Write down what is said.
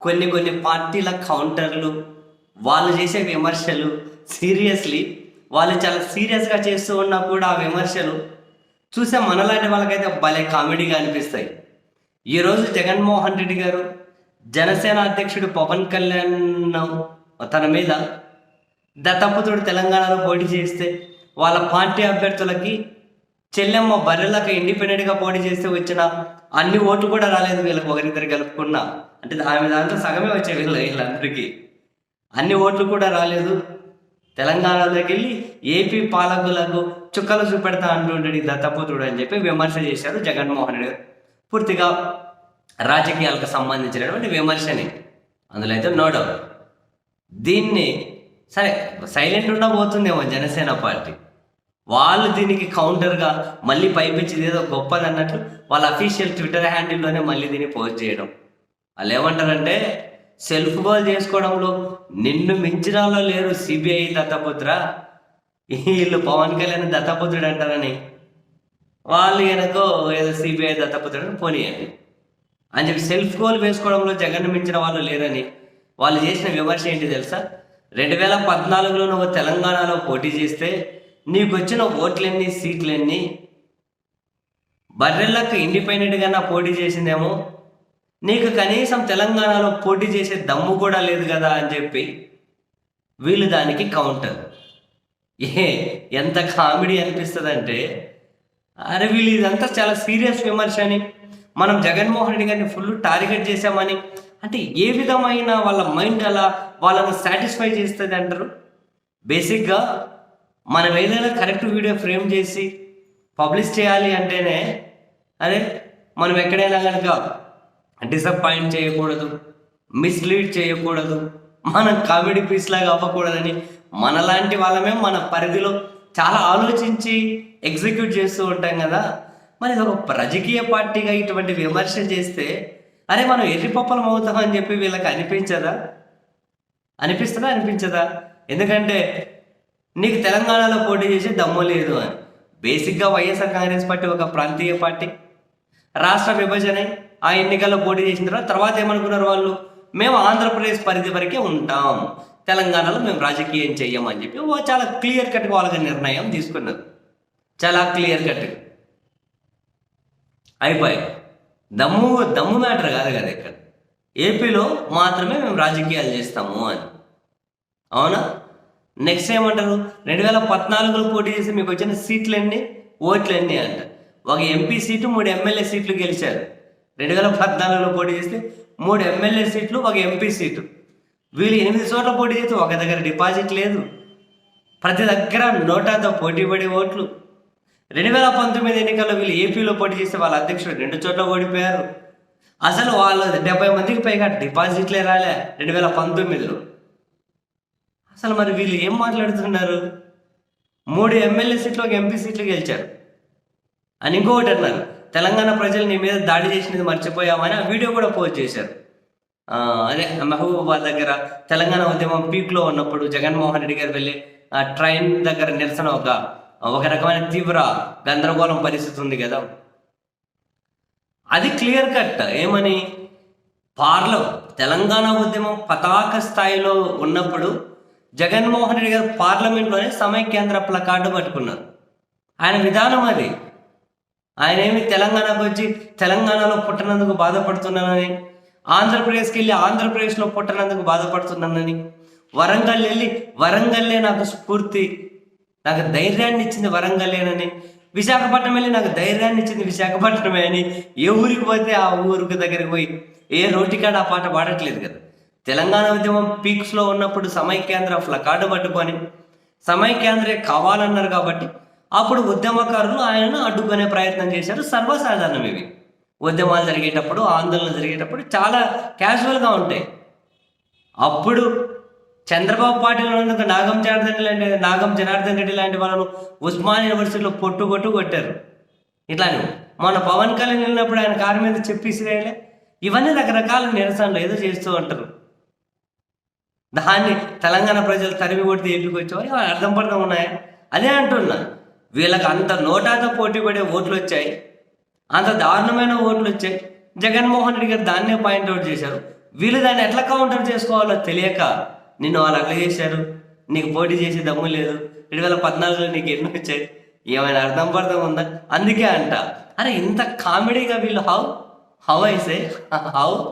కొన్ని కొన్ని పార్టీల కౌంటర్లు వాళ్ళు చేసే విమర్శలు సీరియస్లీ వాళ్ళు చాలా సీరియస్గా చేస్తూ ఉన్నా కూడా ఆ విమర్శలు చూసే మనలాంటి వాళ్ళకైతే భలే కామెడీగా అనిపిస్తాయి. ఈరోజు జగన్మోహన్ రెడ్డి గారు జనసేన అధ్యక్షుడు పవన్ కళ్యాణ్ తన మీద దత్తపుత్రుడు తెలంగాణలో పోటీ చేస్తే వాళ్ళ పార్టీ అభ్యర్థులకి చెల్లెమ్మ బర్రెలకు ఇండిపెండెంట్గా పోటీ చేస్తే వచ్చిన అన్ని ఓట్లు కూడా రాలేదు వీళ్ళకి ఒకరిద్దరు కలుపుకున్నా. అంటే ఆమె దాంట్లో సగమే వచ్చాయి వీళ్ళ వీళ్ళందరికీ. అన్ని ఓట్లు కూడా రాలేదు. తెలంగాణలోకి వెళ్ళి ఏపీ పాలకులకు చుక్కలు చూపెడతా అంటుండడు దత్తపుత్రుడు అని చెప్పి విమర్శ చేశారు జగన్మోహన్ రెడ్డి పూర్తిగా రాజకీయాలకు సంబంధించినటువంటి విమర్శని. అందులో అయితే నో డౌట్ దీన్ని సరే సైలెంట్ ఉండబోతుందేమో జనసేన పార్టీ. వాళ్ళు దీనికి కౌంటర్గా మళ్ళీ పైపించింది ఏదో గొప్పది అన్నట్లు వాళ్ళ అఫీషియల్ ట్విట్టర్ హ్యాండిల్లోనే మళ్ళీ దీన్ని పోస్ట్ చేయడం. వాళ్ళు ఏమంటారంటే సెల్ఫ్ గోల్ చేసుకోవడంలో నిన్ను మించినాలో లేరు సిబిఐ దత్తపుత్ర. వీళ్ళు పవన్ కళ్యాణ్ దత్తపుత్రుడు అంటారని. వాళ్ళు వెనకో ఏదో సిబిఐ దత్తపుత్రుడు పోనీయండి అని. చెప్పి సెల్ఫ్ గోల్ వేసుకోవడంలో జగన్ మించిన వాళ్ళు లేరని వాళ్ళు చేసిన విమర్శ ఏంటి తెలుసా? రెండు వేల పద్నాలుగులో నువ్వు తెలంగాణలో పోటీ చేస్తే నీకు వచ్చిన ఓట్లన్నీ సీట్లన్నీ బర్రెలకు ఇండిపెండెంట్గా నా పోటీ చేసిందేమో? నీకు కనీసం తెలంగాణలో పోటీ చేసే దమ్ము కూడా లేదు కదా అని చెప్పి వీళ్ళు దానికి కౌంటర్ ఏ ఎంత కామెడీ అనిపిస్తుందంటే అరే వీళ్ళు ఇదంతా చాలా సీరియస్ విమర్శ అని మనం జగన్మోహన్ రెడ్డి గారిని ఫుల్ టార్గెట్ చేశామని అంటే ఏ విధమైన వాళ్ళ మైండ్ అలా వాళ్ళని సాటిస్ఫై చేస్తుంది అంటారు? బేసిక్గా మనం ఏదైనా కరెక్ట్ వీడియో ఫ్రేమ్ చేసి పబ్లిష్ చేయాలి అంటేనే అదే మనం ఎక్కడైనా కనుక డిసప్పాయింట్ చేయకూడదు మిస్లీడ్ చేయకూడదు మనం కామెడీ పీస్ లాగా అవ్వకూడదని మనలాంటి వాళ్ళమే మన పరిధిలో చాలా ఆలోచించి ఎగ్జిక్యూట్ చేస్తూ ఉంటాం కదా. మరి ఇది ఒక రాజకీయ పార్టీగా ఇటువంటి విమర్శ చేస్తే అరే మనం ఎర్రిపప్పలం అవుతామని చెప్పి వీళ్ళకి అనిపించదా? అనిపిస్తుందా? అనిపించదా? ఎందుకంటే నీకు తెలంగాణలో పోటీ చేసే దమ్ము లేదు అని. బేసిక్గా వైఎస్ఆర్ కాంగ్రెస్ పార్టీ ఒక ప్రాంతీయ పార్టీ. రాష్ట్ర విభజన ఆ ఎన్నికల్లో పోటీ చేసిన తర్వాత తర్వాత ఏమనుకున్నారు వాళ్ళు? మేము ఆంధ్రప్రదేశ్ పరిధి వరకే ఉంటాం. తెలంగాణలో మేము రాజకీయం చెయ్యమని చెప్పి ఓ చాలా క్లియర్ కట్గా వాళ్ళకి నిర్ణయం తీసుకున్నారు. చాలా క్లియర్ కట్. అయిపోయి దమ్ము దమ్ము మ్యాటర్ కాదు కదా ఇక్కడ. ఏపీలో మాత్రమే మేము రాజకీయాలు చేస్తాము అని. అవునా? నెక్స్ట్ ఏమంటారు? రెండు వేల పద్నాలుగులో పోటీ చేసి మీకు వచ్చిన సీట్లు ఎన్ని ఓట్లు ఎన్ని అంట. ఒక ఎంపీ సీటు మూడు ఎమ్మెల్యే సీట్లు గెలిచారు. రెండు వేల పద్నాలుగులో పోటీ చేస్తే మూడు ఎమ్మెల్యే సీట్లు ఒక ఎంపీ సీటు. వీళ్ళు ఎనిమిది చోట్ల పోటీ చేస్తే ఒక దగ్గర డిపాజిట్ లేదు. ప్రతి దగ్గర నోటాతో పోటీ పడే ఓట్లు. రెండు వేల పంతొమ్మిది ఎన్నికల్లో వీళ్ళు ఏపీలో పోటీ చేస్తే వాళ్ళ అధ్యక్షుడు రెండు చోట్ల ఓడిపోయారు. అసలు వాళ్ళు డెబ్బై మందికి పైగా డిపాజిట్లే రాలే రెండు వేల పంతొమ్మిదిలో. అసలు మరి వీళ్ళు ఏం మాట్లాడుతున్నారు? మూడు ఎమ్మెల్యే సీట్లు ఒక ఎంపీ సీట్లు గెలిచారు. అని ఇంకొకటి అన్నారు. తెలంగాణ ప్రజలు నీ మీద దాడి చేసినది మర్చిపోయామని ఆ వీడియో కూడా పోస్ట్ చేశారు. అదే మహబూబాబాద్ దగ్గర తెలంగాణ ఉద్యమం పీక్లో ఉన్నప్పుడు జగన్మోహన్ రెడ్డి గారు వెళ్ళి ఆ ట్రైన్ దగ్గర నిరసన ఒక ఒక రకమైన తీవ్ర గందరగోళం పరిస్థితి ఉంది కదా. అది క్లియర్ కట్ ఏమని? పార్ల తెలంగాణ ఉద్యమం పతాక స్థాయిలో ఉన్నప్పుడు జగన్మోహన్ రెడ్డి గారు పార్లమెంట్లోనే సమైక్యాంధ్ర ప్లకార్డు పట్టుకున్నారు. ఆయన విధానం అది. ఆయన ఏమి తెలంగాణకు వచ్చి తెలంగాణలో పుట్టినందుకు బాధపడుతున్నానని ఆంధ్రప్రదేశ్కి వెళ్ళి ఆంధ్రప్రదేశ్లో పుట్టినందుకు బాధపడుతున్నానని వరంగల్ వెళ్ళి వరంగల్లే నాకు స్ఫూర్తి నాకు ధైర్యాన్ని ఇచ్చింది వరంగల్లేనని విశాఖపట్నం వెళ్ళి నాకు ధైర్యాన్ని ఇచ్చింది విశాఖపట్నమే అని ఏ ఊరికి పోతే ఆ ఊరికి దగ్గరికి పోయి ఏ రోటికాడ ఆ పాట పాడట్లేదు కదా. తెలంగాణ ఉద్యమం పీక్స్లో ఉన్నప్పుడు సమైక్యాంధ్ర ఫ్లకార్డు పట్టుకొని సమైక్యాంధ్రే కావాలన్నారు కాబట్టి అప్పుడు ఉద్యమకారులు ఆయనను అడ్డుకునే ప్రయత్నం చేశారు సర్వసాధారణం ఇవి. ఉద్యమాలు జరిగేటప్పుడు ఆందోళన జరిగేటప్పుడు చాలా క్యాజువల్గా ఉంటాయి. అప్పుడు చంద్రబాబు పార్టీలో ఉన్నందుకు నాగం జనార్దన్ లాంటి నాగం జనార్దన్ రెడ్డి లాంటి వాళ్ళను ఉస్మాన్ యూనివర్సిటీలో పొట్టు కొట్టు కొట్టారు. ఇట్లానే మన పవన్ కళ్యాణ్ వెళ్ళినప్పుడు ఆయన కారు మీద చెప్పేసి ఇవన్నీ రకరకాల నిరసనలు ఏదో చేస్తూ ఉంటారు. దాన్ని తెలంగాణ ప్రజలు తరిమి కొడితే ఏపీకి వచ్చావు అర్థం పడతా ఉన్నాయా? అదే అంటున్నా. వీళ్ళకి అంత నోటాతో పోటీ పడే ఓట్లు వచ్చాయి. అంత దారుణమైన ఓట్లు వచ్చాయి. జగన్మోహన్ రెడ్డి గారు దాన్నే పాయింట్అవుట్ చేశారు. వీళ్ళు దాన్ని ఎట్లా కౌంటర్ చేసుకోవాలో తెలియక నిన్ను వాళ్ళు అట్లా చేశారు. నీకు పోటీ చేసే దమ్ము లేదు. రెండు వేల పద్నాలుగులో నీకు ఎన్ని వచ్చాయి? ఏమైనా అర్థం పర్థం ఉందా? అందుకే అంట. అరే ఇంత కామెడీగా వీళ్ళు హౌ హౌ ఐసే హౌ